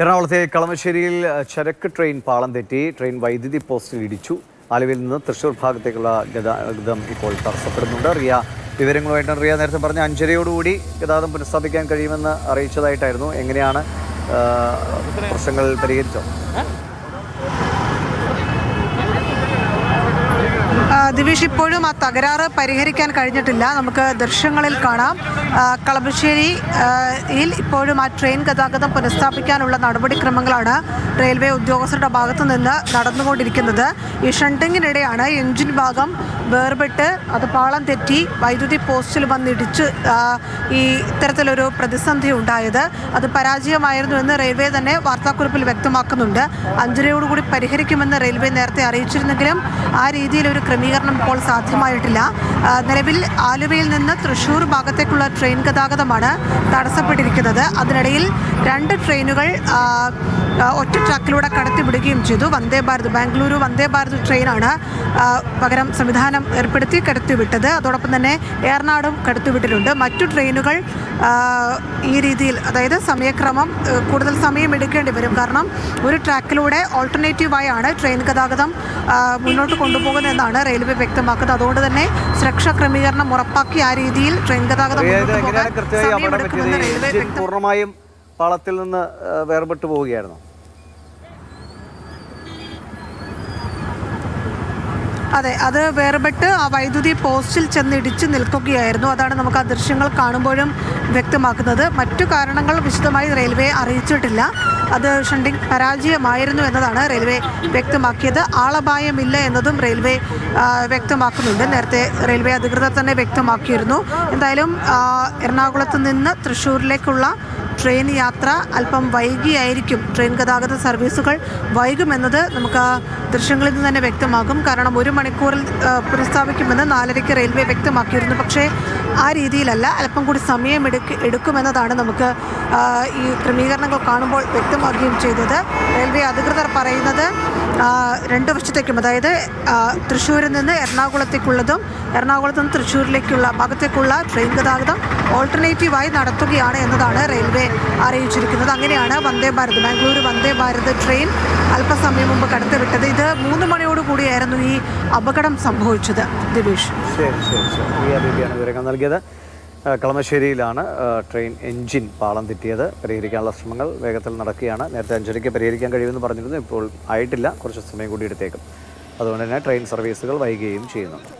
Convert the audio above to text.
എറണാകുളത്തെ കളമശ്ശേരിയിൽ ചരക്ക് ട്രെയിൻ പാളം തെറ്റി. ട്രെയിൻ വൈദ്യുതി പോസ്റ്റിൽ ഇടിച്ചു. ആലുവയിൽ നിന്ന് തൃശൂർ ഭാഗത്തേക്കുള്ള ഗതാഗതം ഇപ്പോൾ തടസ്സപ്പെടുന്നുണ്ട്. റിയ വിവരങ്ങളുമായിട്ട് റിയ നേരത്തെ പറഞ്ഞ അഞ്ചരയോടുകൂടി ഗതാഗതം പുനഃസ്ഥാപിക്കാൻ കഴിയുമെന്ന് അറിയിച്ചതായിട്ടായിരുന്നു. എങ്ങനെയാണ് പ്രശ്നങ്ങൾ പരിഹരിച്ചോ ദിവിഷ് ഇപ്പോഴും ആ തകരാറ് പരിഹരിക്കാൻ കഴിഞ്ഞിട്ടില്ല. നമുക്ക് ദൃശ്യങ്ങളിൽ കാണാം. ആ, കളമശ്ശേരി ആ, യിൽ ഇപ്പോഴും ആ ട്രെയിൻ ഗതാഗതം പുനഃസ്ഥാപിക്കാനുള്ള നടപടിക്രമങ്ങളാണ് റെയിൽവേ ഉദ്യോഗസ്ഥരുടെ ഭാഗത്തു നിന്ന് നടന്നുകൊണ്ടിരിക്കുന്നത്. ഈ ഷണ്ടിങ്ങിനിടെയാണ് എഞ്ചിൻ ഭാഗം വേർപെട്ട് അത് പാളം തെറ്റി വൈദ്യുതി പോസ്റ്റിൽ വന്നിടിച്ച് ഈ ഇത്തരത്തിലൊരു പ്രതിസന്ധി ഉണ്ടായത്. അത് പരാജയമായിരുന്നു എന്ന് റെയിൽവേ തന്നെ വാർത്താക്കുറിപ്പിൽ വ്യക്തമാക്കുന്നുണ്ട്. അഞ്ചരയോടുകൂടി പരിഹരിക്കുമെന്ന് റെയിൽവേ നേരത്തെ അറിയിച്ചിരുന്നെങ്കിലും ആ രീതിയിൽ ഒരു ക്രമീകരണം ഇപ്പോൾ സാധ്യമായിട്ടില്ല. നിലവിൽ ആലുവയിൽ നിന്ന് തൃശൂർ ഭാഗത്തേക്കുള്ള ട്രെയിൻ ഗതാഗതമാണ് തടസ്സപ്പെട്ടിരിക്കുന്നത്. അതിനിടയിൽ രണ്ട് ട്രെയിനുകൾ ഒറ്റ ട്രാക്കിലൂടെ കടത്തിവിടുകയും ചെയ്തു. വന്ദേ ഭാരത് ബാംഗ്ലൂരു വന്ദേ ഭാരത് ട്രെയിനാണ് പകരം സംവിധാനം ഏർപ്പെടുത്തി കടത്തിവിട്ടത്. അതോടൊപ്പം തന്നെ ഏർനാടും കടത്തിവിട്ടിട്ടുണ്ട്. മറ്റു ട്രെയിനുകൾ ഈ രീതിയിൽ അതായത് സമയക്രമം കൂടുതൽ സമയം എടുക്കേണ്ടി വരും. കാരണം ഒരു ട്രാക്കിലൂടെ ഓൾട്ടർനേറ്റീവായാണ് ട്രെയിൻ ഗതാഗതം മുന്നോട്ട് കൊണ്ടുപോകുന്നതെന്നാണ് റെയിൽവേ വ്യക്തമാക്കുന്നത്. അതുകൊണ്ട് തന്നെ സുരക്ഷാ ക്രമീകരണം ഉറപ്പാക്കി ആ രീതിയിൽ ട്രെയിൻ ഗതാഗതം പൂർണമായും പാളത്തിൽ നിന്ന് വേർപെട്ടു പോവുകയായിരുന്നു? അതെ അത് വേർപെട്ട് ആ വൈദ്യുതി പോസ്റ്റിൽ ചെന്ന് ഇടിച്ച് നിൽക്കുകയായിരുന്നു. അതാണ് നമുക്ക് ആ ദൃശ്യങ്ങൾ കാണുമ്പോഴും വ്യക്തമാക്കുന്നത്. മറ്റു കാരണങ്ങൾ വിശദമായി റെയിൽവേ അറിയിച്ചിട്ടില്ല. അത് ഷണ്ടിങ് പരാജയമായിരുന്നു എന്നതാണ് റെയിൽവേ വ്യക്തമാക്കിയത്. ആളപായമില്ല എന്നതും റെയിൽവേ വ്യക്തമാക്കുന്നുണ്ട്. നേരത്തെ റെയിൽവേ അധികൃതർ തന്നെ വ്യക്തമാക്കിയിരുന്നു. എന്തായാലും എറണാകുളത്ത് നിന്ന് തൃശ്ശൂരിലേക്കുള്ള ട്രെയിൻ യാത്ര അല്പം വൈകിയായിരിക്കും ട്രെയിൻ ഗതാഗത സർവീസുകൾ വൈകുമെന്നത് നമുക്ക് ദൃശ്യങ്ങളിൽ നിന്ന് തന്നെ വ്യക്തമാകും. കാരണം ഒരു മണിക്കൂറിൽ പുനഃസ്ഥാപിക്കുമെന്ന് നാലരയ്ക്ക് റെയിൽവേ വ്യക്തമാക്കിയിരുന്നു. പക്ഷേ ആ രീതിയിലല്ല അല്പം കൂടി സമയം എടുക്ക എടുക്കുമെന്നതാണ് നമുക്ക് ഈ ക്രമീകരണങ്ങൾ കാണുമ്പോൾ വ്യക്തമാക്കുകയും ചെയ്തത്. റെയിൽവേ അധികൃതർ പറയുന്നത് രണ്ട് വർഷത്തേക്കും അതായത് തൃശ്ശൂരിൽ നിന്ന് എറണാകുളത്തേക്കുള്ളതും എറണാകുളത്ത് നിന്ന് തൃശ്ശൂരിലേക്കുള്ള ഭാഗത്തേക്കുള്ള ട്രെയിൻ ഗതാഗതം ഓൾട്ടർനേറ്റീവായി നടത്തുകയാണ് എന്നതാണ് റെയിൽവേ അറിയിച്ചിരിക്കുന്നത്. അങ്ങനെയാണ് വന്ദേ ഭാരത് ബാംഗ്ലൂർ വന്ദേ ഭാരത് ട്രെയിൻ അല്പസമയം മുമ്പ് കടത്തിവിട്ടത്. ഇത് മൂന്ന് മണിയോട് കൂടിയായിരുന്നു ഈ അപകടം സംഭവിച്ചത്. ദിവേഷ് ശരി ശരി ശരി. കളമശ്ശേരിയിലാണ് ട്രെയിൻ എൻജിൻ പാളം തെറ്റിയത്. പരിഹരിക്കാനുള്ള ശ്രമങ്ങൾ വേഗത്തിൽ നടക്കുകയാണ്. നേരത്തെ അഞ്ചരയ്ക്ക് പരിഹരിക്കാൻ കഴിയുമെന്ന് പറഞ്ഞിരുന്നു. ഇപ്പോൾ ആയിട്ടില്ല. കുറച്ച് സമയം കൂടി എടുത്തേക്കും. അതുകൊണ്ട് തന്നെ ട്രെയിൻ സർവീസുകൾ വൈകുകയും ചെയ്യുന്നുണ്ട്